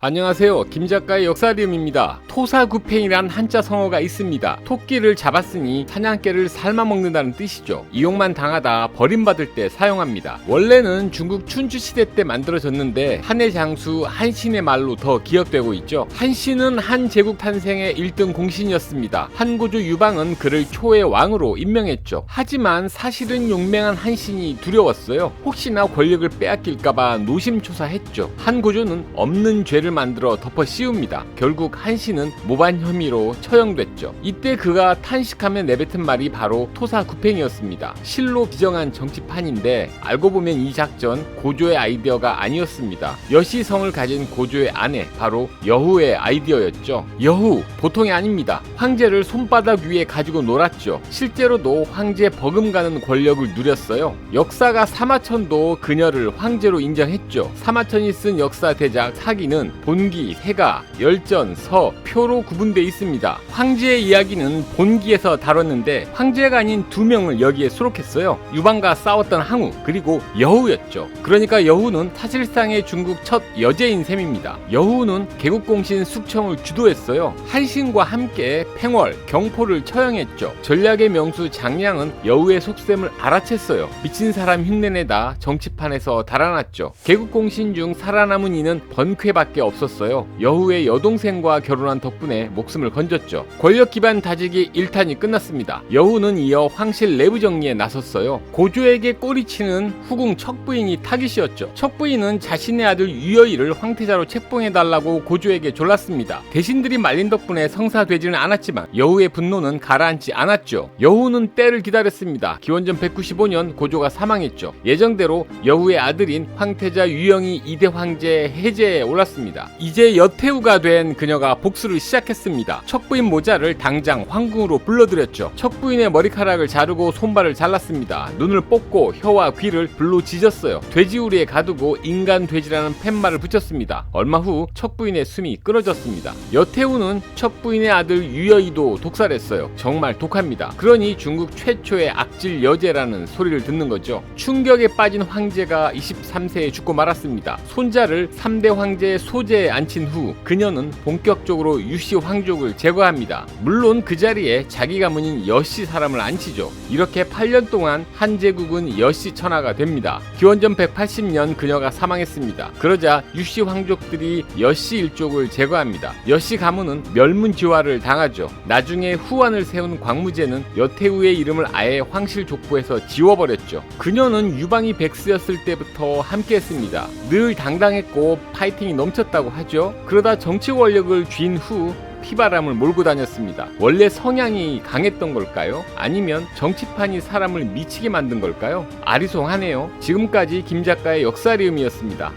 안녕하세요. 김 작가의 역사리움입니다. 토사구팽이란 한자 성어가 있습니다. 토끼를 잡았으니 사냥개를 삶아 먹는다는 뜻이죠. 이용만 당하다 버림받을 때 사용합니다. 원래는 중국 춘추 시대 때 만들어졌는데 한해 장수 한신의 말로 더 기억되고 있죠. 한신은 한 제국 탄생의 1등 공신이었습니다. 한고조 유방은 그를 초의 왕으로 임명했죠. 하지만 사실은 용맹한 한신이 두려웠어요. 혹시나 권력을 빼앗길까봐 노심초사했죠. 한고조는 없는 죄를 만들어 덮어 씌웁니다. 결국 한신은 모반 혐의로 처형됐죠. 이때 그가 탄식하며 내뱉은 말이 바로 토사구팽이었습니다. 실로 비정한 정치판인데 알고 보면 이 작전 고조의 아이디어가 아니었습니다. 여시성을 가진 고조의 아내 바로 여후의 아이디어였죠. 여후 보통이 아닙니다. 황제를 손바닥 위에 가지고 놀았죠. 실제로도 황제 버금가는 권력을 누렸어요. 역사가 사마천도 그녀를 황제로 인정했죠. 사마천이 쓴 역사 대작 사기는 본기, 해가, 열전, 서, 표로 구분돼 있습니다. 황제의 이야기는 본기에서 다뤘는데 황제가 아닌 두 명을 여기에 수록했어요. 유방과 싸웠던 항우 그리고 여후였죠. 그러니까 여후는 사실상의 중국 첫 여제인 셈입니다. 여후는 개국공신 숙청을 주도했어요. 한신과 함께 팽월, 경포를 처형했죠. 전략의 명수 장량은 여후의 속셈을 알아챘어요. 미친 사람 흉내내다 정치판에서 달아났죠. 개국공신 중 살아남은 이는 번쾌밖에 없 었어요. 여후의 여동생과 결혼한 덕분에 목숨을 건졌죠. 권력 기반 다지기 1탄이 끝났습니다. 여후는 이어 황실 내부 정리에 나섰어요. 고조에게 꼬리치는 후궁 척부인이 타깃이었죠. 척부인은 자신의 아들 유여이를 황태자로 책봉해달라고 고조에게 졸랐습니다. 대신들이 말린 덕분에 성사되지는 않았지만 여후의 분노는 가라앉지 않았죠. 여후는 때를 기다렸습니다. 기원전 195년 고조가 사망했죠. 예정대로 여후의 아들인 황태자 유영이 2대 황제 해제에 올랐습니다. 이제 여태우가 된 그녀가 복수를 시작했습니다. 척부인 모자를 당장 황궁으로 불러들였죠. 척부인의 머리카락을 자르고 손발을 잘랐습니다. 눈을 뽑고 혀와 귀를 불로 지졌어요. 돼지우리에 가두고 인간 돼지라는 팻말을 붙였습니다. 얼마 후 척부인의 숨이 끊어졌습니다. 여태우는 척부인의 아들 유여이도 독살했어요. 정말 독합니다. 그러니 중국 최초의 악질 여제라는 소리를 듣는 거죠. 충격에 빠진 황제가 23세에 죽고 말았습니다. 손자를 3대 황제의 소재 에 앉힌 후 그녀는 본격적으로 유씨 황족을 제거합니다. 물론 그 자리에 자기 가문인 여씨 사람을 앉히죠. 이렇게 8년 동안 한 제국은 여씨 천하가 됩니다. 기원전 180년 그녀가 사망했습니다. 그러자 유씨 황족들이 여씨 일족을 제거합니다. 여씨 가문은 멸문지화를 당하죠. 나중에 후환을 세운 광무제는 여태우의 이름을 아예 황실 족보에서 지워버렸죠. 그녀는 유방이 백수였을 때부터 함께했습니다. 늘 당당했고 파이팅이 넘쳤 다고 하죠. 그러다 정치 권력을 쥔 후 피바람을 몰고 다녔습니다. 원래 성향이 강했던 걸까요? 아니면 정치판이 사람을 미치게 만든 걸까요? 아리송하네요. 지금까지 김 작가의 역사리움이었습니다.